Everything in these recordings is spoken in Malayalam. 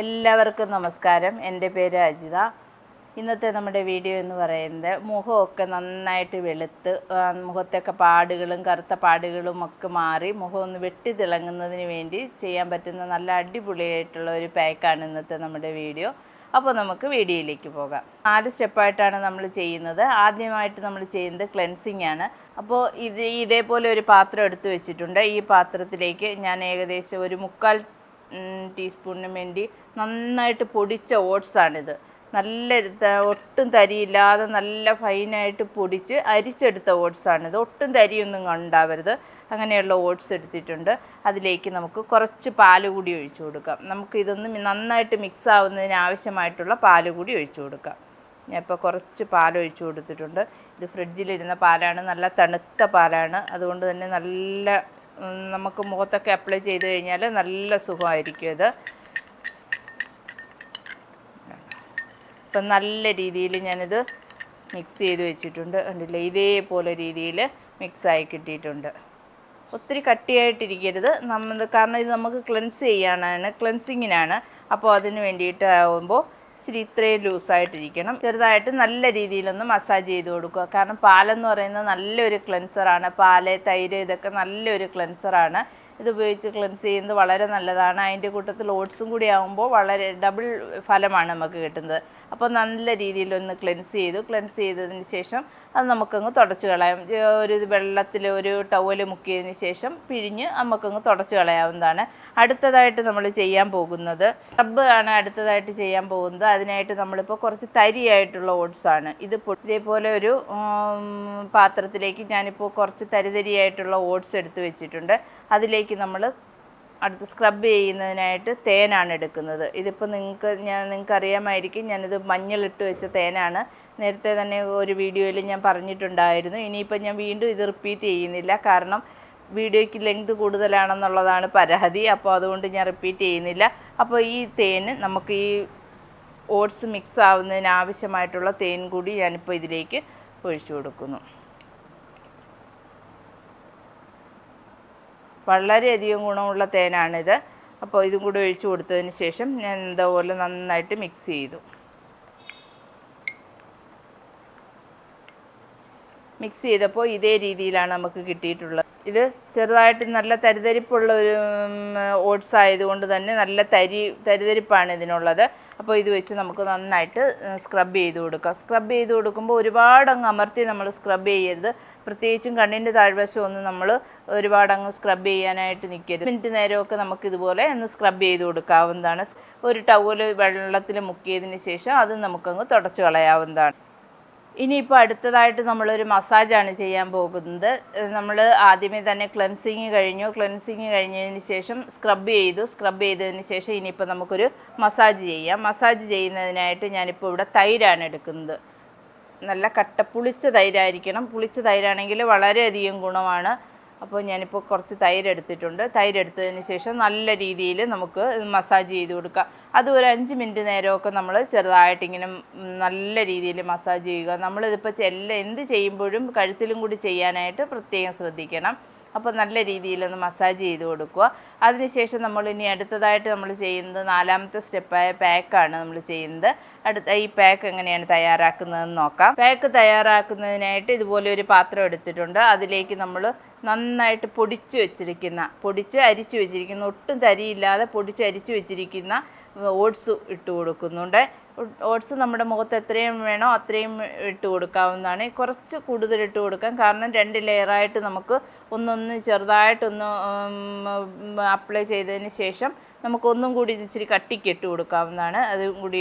എല്ലാവർക്കും നമസ്കാരം. എന്റെ പേര് അജിത. ഇന്നത്തെ നമ്മുടെ വീഡിയോ എന്ന് പറയുന്നത് മുഖമൊക്കെ നന്നായിട്ട് വെളുത്ത് മുഖത്തൊക്കെ പാടുകളും കറുത്ത പാടുകളും ഒക്കെ മാറി മുഖം ഒന്ന് വെട്ടി തിളങ്ങുന്നതിന് വേണ്ടി ചെയ്യാൻ പറ്റുന്ന നല്ല അടിപൊളിയായിട്ടുള്ള ഒരു പാക്കാണ് ഇന്നത്തെ നമ്മുടെ വീഡിയോ. അപ്പോൾ നമുക്ക് വീഡിയോയിലേക്ക് പോകാം. നാല് സ്റ്റെപ്പായിട്ടാണ് നമ്മൾ ചെയ്യുന്നത്. ആദ്യമായിട്ട് നമ്മൾ ചെയ്യുന്നത് ക്ലെൻസിങ് ആണ്. അപ്പോൾ ഇത് ഇതേപോലെ ഒരു പാത്രം എടുത്തു വെച്ചിട്ടുണ്ട്. ഈ പാത്രത്തിലേക്ക് ഞാൻ ഏകദേശം ഒരു മുക്കാൽ ടീസ്പൂണിന് വേണ്ടി നന്നായിട്ട് പൊടിച്ച ഓട്സാണിത്. നല്ല ഒട്ടും തരിയില്ലാതെ നല്ല ഫൈനായിട്ട് പൊടിച്ച് അരിച്ചെടുത്ത ഓട്സാണിത്. ഒട്ടും തരിയൊന്നും ഉണ്ടാവരുത്. അങ്ങനെയുള്ള ഓട്സ് എടുത്തിട്ടുണ്ട്. അതിലേക്ക് നമുക്ക് കുറച്ച് പാൽ കൂടി ഒഴിച്ചു കൊടുക്കാം. നമുക്ക് ഇതൊന്ന് നന്നായിട്ട് മിക്സ് ആവുന്നതിന് ആവശ്യമായിട്ടുള്ള പാൽ കൂടി ഒഴിച്ചു കൊടുക്കാം. ഞാൻ ഇപ്പോൾ കുറച്ച് പാൽ ഒഴിച്ചു കൊടുത്തിട്ടുണ്ട്. ഇത് ഫ്രിഡ്ജിലിരുന്ന പാലാണ്. നല്ല തണുത്ത പാലാണ്. അതുകൊണ്ട് തന്നെ നല്ല നമുക്ക് മുഖത്തൊക്കെ അപ്ലൈ ചെയ്ത് കഴിഞ്ഞാൽ നല്ല സുഖമായിരിക്കും ഇത്. ഇപ്പം നല്ല രീതിയിൽ ഞാനിത് മിക്സ് ചെയ്ത് വെച്ചിട്ടുണ്ട്. കണ്ടില്ലേ? ഇതേപോലെ രീതിയിൽ മിക്സായി കിട്ടിയിട്ടുണ്ട്. ഒത്തിരി കട്ടിയായിട്ടിരിക്കരുത്. നമ്മൾ കാരണം ഇത് നമുക്ക് ക്ലെൻസ് ചെയ്യാനാണ് ക്ലെൻസിങ്ങിനാണ് അപ്പോൾ അതിന് വേണ്ടിയിട്ട് ആവുമ്പോൾ ഇച്ചിരി ഇത്രയും ലൂസായിട്ടിരിക്കണം. ചെറുതായിട്ട് നല്ല രീതിയിലൊന്ന് മസാജ് ചെയ്ത് കൊടുക്കുക. കാരണം പാലെന്ന് പറയുന്നത് നല്ലൊരു ക്ലെൻസറാണ് പാൽ തൈര് ഇതൊക്കെ നല്ലൊരു ക്ലെൻസറാണ് ഇത് ഉപയോഗിച്ച് ക്ലെൻസ് ചെയ്യുന്നത് വളരെ നല്ലതാണ്. അതിന്റെ കൂട്ടത്തിൽ ഓട്സും കൂടി ആകുമ്പോൾ വളരെ ഡബിൾ ഫലമാണ് നമുക്ക് കിട്ടുന്നത്. അപ്പോൾ നല്ല രീതിയിലൊന്ന് ക്ലെൻസ് ചെയ്തു. ക്ലെൻസ് ചെയ്തതിന് ശേഷം അത് നമുക്കങ്ങ് തുടച്ച് കളയാം. ഒരു വെള്ളത്തിൽ ഒരു ടവൽ മുക്കിയതിന് ശേഷം പിഴിഞ്ഞ് നമുക്കങ്ങ് തുടച്ച് കളയാവുന്നതാണ്. അടുത്തതായിട്ട് നമ്മൾ ചെയ്യാൻ പോകുന്നത് സബ്ബ് ആണ് അടുത്തതായിട്ട് ചെയ്യാൻ പോകുന്നത്. അതിനായിട്ട് നമ്മളിപ്പോൾ കുറച്ച് തരിയായിട്ടുള്ള ഓട്സാണ് ഇത് ഇതേപോലെ ഒരു പാത്രത്തിലേക്ക് ഞാനിപ്പോൾ കുറച്ച് തരിതരിയായിട്ടുള്ള ഓട്സ് എടുത്ത് വെച്ചിട്ടുണ്ട്. അതിലേക്ക് നമ്മൾ അടുത്ത് സ്ക്രബ് ചെയ്യുന്നതിനായിട്ട് തേനാണ് എടുക്കുന്നത്. ഇതിപ്പോൾ നിങ്ങൾക്ക് ഞാൻ നിങ്ങൾക്ക് അറിയാമായിരിക്കും ഞാനിത് മഞ്ഞളിട്ട് വെച്ച തേനാണ്. നേരത്തെ തന്നെ ഒരു വീഡിയോയിൽ ഞാൻ പറഞ്ഞിട്ടുണ്ടായിരുന്നു. ഇനിയിപ്പോൾ ഞാൻ വീണ്ടും ഇത് റിപ്പീറ്റ് ചെയ്യുന്നില്ല. കാരണം വീഡിയോയ്ക്ക് ലെങ്ത് കൂടുതലാണെന്നുള്ളതാണ് പരാതി അപ്പോൾ അതുകൊണ്ട് ഞാൻ റിപ്പീറ്റ് ചെയ്യുന്നില്ല. അപ്പോൾ ഈ തേന് നമുക്ക് ഈ ഓട്സ് മിക്സ് ആവുന്നതിന് ആവശ്യമായിട്ടുള്ള തേൻ കൂടി ഞാനിപ്പോൾ ഇതിലേക്ക് ഒഴിച്ചു കൊടുക്കുന്നു. വളരെയധികം ഗുണമുള്ള തേനാണിത്. അപ്പോൾ ഇതും കൂടി ഒഴിച്ചു കൊടുത്തതിന് ശേഷം ഞാൻ ഇതുപോലെ നന്നായിട്ട് മിക്സ് ചെയ്തു. മിക്സ് ചെയ്തപ്പോൾ ഇതേ രീതിയിലാണ് നമുക്ക് കിട്ടിയിട്ടുള്ളത്. ഇത് ചെറുതായിട്ട് നല്ല തരിതരിപ്പുള്ള ഒരു ഓട്സ് ആയതുകൊണ്ട് തന്നെ നല്ല തരി തരിതരിപ്പാണ് ഇതിനുള്ളത്. അപ്പോൾ ഇത് വെച്ച് നമുക്ക് നന്നായിട്ട് സ്ക്രബ് ചെയ്ത് കൊടുക്കാം. സ്ക്രബ് ചെയ്ത് കൊടുക്കുമ്പോൾ ഒരുപാട് അങ്ങ് അമർത്തി നമ്മൾ സ്ക്രബ് ചെയ്യരുത്. പ്രത്യേകിച്ചും കണ്ണിന്റെ താഴ്വശം ഒന്നും നമ്മൾ ഒരുപാട് അങ്ങ് സ്ക്രബ് ചെയ്യാനായിട്ട് നിൽക്കരുത് മിനിറ്റ് നേരമൊക്കെ നമുക്ക് ഇതുപോലെ ഒന്ന് സ്ക്രബ് ചെയ്ത് കൊടുക്കാവുന്നതാണ്. ഒരു ടവൽ വെള്ളത്തിൽ മുക്കിയതിന് ശേഷം അത് നമുക്കങ്ങ് തുടച്ച് കളയാവുന്നതാണ്. ഇനിയിപ്പോൾ അടുത്തതായിട്ട് നമ്മളൊരു മസാജാണ് ചെയ്യാൻ പോകുന്നത്. നമ്മൾ ആദ്യമേ തന്നെ ക്ലെൻസിങ് കഴിഞ്ഞു. ക്ലെൻസിങ് കഴിഞ്ഞതിന് ശേഷം സ്ക്രബ് ചെയ്തു. സ്ക്രബ് ചെയ്തതിന് ശേഷം ഇനിയിപ്പോൾ നമുക്കൊരു മസാജ് ചെയ്യാം. മസാജ് ചെയ്യുന്നതിനായിട്ട് ഞാനിപ്പോൾ ഇവിടെ തൈരാണ് എടുക്കുന്നത്. നല്ല കട്ട പുളിച്ച തൈരായിരിക്കണം. പുളിച്ച തൈരാണെങ്കിൽ വളരെയധികം ഗുണമാണ്. അപ്പോൾ ഞാനിപ്പോൾ കുറച്ച് തൈര് എടുത്തിട്ടുണ്ട് തൈര് എടുത്തതിന് ശേഷം നല്ല രീതിയിൽ നമുക്ക് മസാജ് ചെയ്ത് കൊടുക്കുക അത് ഒരു അഞ്ച് മിനിറ്റ് നേരമൊക്കെ നമ്മൾ ചെറുതായിട്ടിങ്ങനെ നല്ല രീതിയിൽ മസാജ് ചെയ്യുക. നമ്മളിതിപ്പോൾ എല്ലാം എന്ത് ചെയ്യുമ്പോഴും കഴുത്തിലും കൂടി ചെയ്യാനായിട്ട് പ്രത്യേകം ശ്രദ്ധിക്കണം. അപ്പോൾ നല്ല രീതിയിലൊന്ന് മസാജ് ചെയ്ത് കൊടുക്കുക. അതിനുശേഷം നമ്മൾ ഇനി അടുത്തതായിട്ട് നമ്മൾ ചെയ്യുന്നത് നാലാമത്തെ സ്റ്റെപ്പായ പാക്കാണ് നമ്മൾ ചെയ്യുന്നത്. അടുത്ത ഈ പാക്ക് എങ്ങനെയാണ് തയ്യാറാക്കുന്നതെന്ന് നോക്കാം. പാക്ക് തയ്യാറാക്കുന്നതിനായിട്ട് ഇതുപോലെ ഒരു പാത്രം എടുത്തിട്ടുണ്ട്. അതിലേക്ക് നമ്മൾ നന്നായിട്ട് പൊടിച്ച് വെച്ചിരിക്കുന്ന പൊടിച്ച് അരിച്ച് വെച്ചിരിക്കുന്ന ഒട്ടും തരിയില്ലാതെ പൊടിച്ച് അരിച്ച് വെച്ചിരിക്കുന്ന ഓട്സ് ഇട്ട് കൊടുക്കുന്നുണ്ട്. ഓട്സ് നമ്മുടെ മുഖത്ത് എത്രയും വേണോ അത്രയും ഇട്ട് കൊടുക്കാവുന്നതാണ്. കുറച്ച് കൂടുതൽ ഇട്ട് കൊടുക്കാം. കാരണം രണ്ട് ലെയറായിട്ട് നമുക്ക് ഒന്നൊന്ന് ചെറുതായിട്ടൊന്ന് അപ്ലൈ ചെയ്തതിന് ശേഷം നമുക്കൊന്നും കൂടി ഇച്ചിരി കട്ടിക്ക് ഇട്ട് കൊടുക്കാവുന്നതാണ്. അതും കൂടി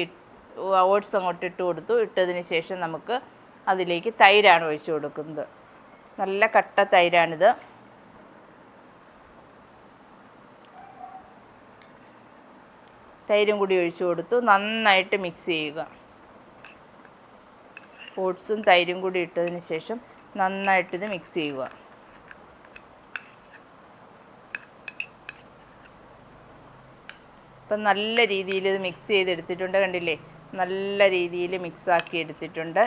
ഓട്സ് അങ്ങോട്ട് ഇട്ട് കൊടുത്തു. ഇട്ടതിന് ശേഷം നമുക്ക് അതിലേക്ക് തൈരാണ് ഒഴിച്ചു കൊടുക്കുന്നത്. നല്ല കട്ട തൈരാണിത്. തൈരും കൂടി ഒഴിച്ചു കൊടുത്തു. നന്നായിട്ട് മിക്സ് ചെയ്യുക. ഓട്സും തൈരും കൂടി ഇട്ടതിന് ശേഷം നന്നായിട്ട് ഇത് മിക്സ് ചെയ്യുക. ഇപ്പം നല്ല രീതിയിൽ ഇത് മിക്സ് ചെയ്തെടുത്തിട്ടുണ്ട്. കണ്ടില്ലേ? നല്ല രീതിയിൽ മിക്സാക്കി എടുത്തിട്ടുണ്ട്.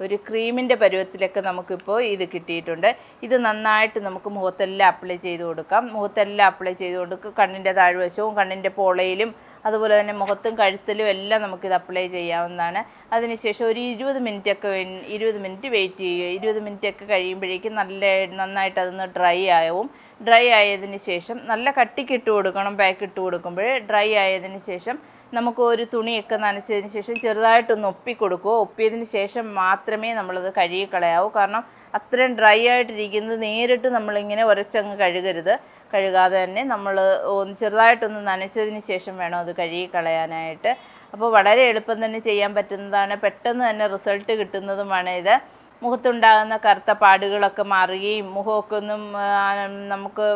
ഒരു ക്രീമിന്റെ പരുവത്തിലൊക്കെ നമുക്കിപ്പോൾ ഇത് കിട്ടിയിട്ടുണ്ട്. ഇത് നന്നായിട്ട് നമുക്ക് മുഖത്തെല്ലാം അപ്ലൈ ചെയ്ത് കൊടുക്കാം. മുഖത്തെല്ലാം അപ്ലൈ ചെയ്ത് കൊടുക്കുക. കണ്ണിന്റെ താഴ്വശവും കണ്ണിന്റെ പോളയിലും അതുപോലെ തന്നെ മുഖത്തും കഴുത്തിലും എല്ലാം നമുക്കിത് അപ്ലൈ ചെയ്യാവുന്നതാണ്. അതിനുശേഷം ഒരു ഇരുപത് മിനിറ്റ് ഒക്കെ ഇരുപത് മിനിറ്റ് വെയിറ്റ് ചെയ്യുക. ഇരുപത് മിനിറ്റ് ഒക്കെ കഴിയുമ്പോഴേക്കും നല്ല നന്നായിട്ട് അതൊന്ന് ഡ്രൈ ആവും. ഡ്രൈ ആയതിന് ശേഷം നല്ല കട്ടിക്കിട്ട് കൊടുക്കണം പാക്ക് ഇട്ട് കൊടുക്കുമ്പോൾ ഡ്രൈ ആയതിന് ശേഷം നമുക്ക് ഒരു തുണിയൊക്കെ നനച്ചതിന് ശേഷം ചെറുതായിട്ടൊന്ന് ഒപ്പി കൊടുക്കുക ഒപ്പിയതിന് ശേഷം മാത്രമേ നമ്മളത് കഴുകി കളയാവൂ കാരണം അത്രയും ഡ്രൈ ആയിട്ടിരിക്കുന്നത് നേരിട്ട് നമ്മളിങ്ങനെ ഉരച്ചങ്ങ് കഴുകരുത്. കഴുകാതെ തന്നെ നമ്മൾ ഒന്ന് ചെറുതായിട്ടൊന്ന് നനച്ചതിന് ശേഷം വേണം അത് കഴുകി കളയാനായിട്ട് അപ്പോൾ വളരെ എളുപ്പം തന്നെ ചെയ്യാൻ പറ്റുന്നതാണ്. പെട്ടെന്ന് തന്നെ റിസൾട്ട് കിട്ടുന്നതുമാണ് ഇത്. മുഖത്തുണ്ടാകുന്ന കറുത്ത പാടുകളൊക്കെ മാറുകയും മുഖമൊക്കെ ഒന്നും നമുക്ക്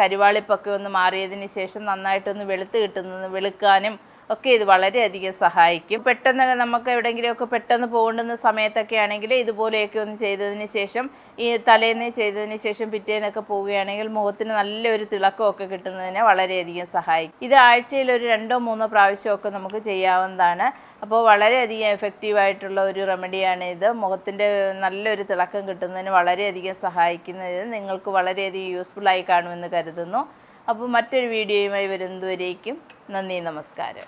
കരിവാളിപ്പൊക്കെ ഒന്ന് മാറിയതിന് ശേഷം നന്നായിട്ടൊന്ന് വെളുത്ത് കിട്ടുന്നത് വെളുക്കാനും ഒക്കെ ഇത് വളരെയധികം സഹായിക്കും. പെട്ടെന്ന് നമുക്ക് എവിടെയെങ്കിലുമൊക്കെ പെട്ടെന്ന് പോകേണ്ടുന്ന സമയത്തൊക്കെ ആണെങ്കിൽ ഇതുപോലെയൊക്കെ ഒന്ന് ചെയ്തതിന് ശേഷം ഈ തലേന്ന് ചെയ്തതിന് ശേഷം പിറ്റേന്നൊക്കെ പോവുകയാണെങ്കിൽ മുഖത്തിന് നല്ലൊരു തിളക്കമൊക്കെ കിട്ടുന്നതിനെ വളരെയധികം സഹായിക്കും. ഇത് ആഴ്ചയിൽ ഒരു രണ്ടോ മൂന്നോ പ്രാവശ്യമൊക്കെ നമുക്ക് ചെയ്യാവുന്നതാണ്. അപ്പോൾ വളരെയധികം എഫക്റ്റീവായിട്ടുള്ള ഒരു റെമഡിയാണ് ഇത്. മുഖത്തിന്റെ നല്ലൊരു തിളക്കം കിട്ടുന്നതിന് വളരെയധികം സഹായിക്കുന്നത് നിങ്ങൾക്ക് വളരെയധികം ആയി കാണുമെന്ന് കരുതുന്നു. അപ്പോൾ മറ്റൊരു വീഡിയോയുമായി വരുന്നതുവരേക്കും നന്ദി നമസ്കാരം.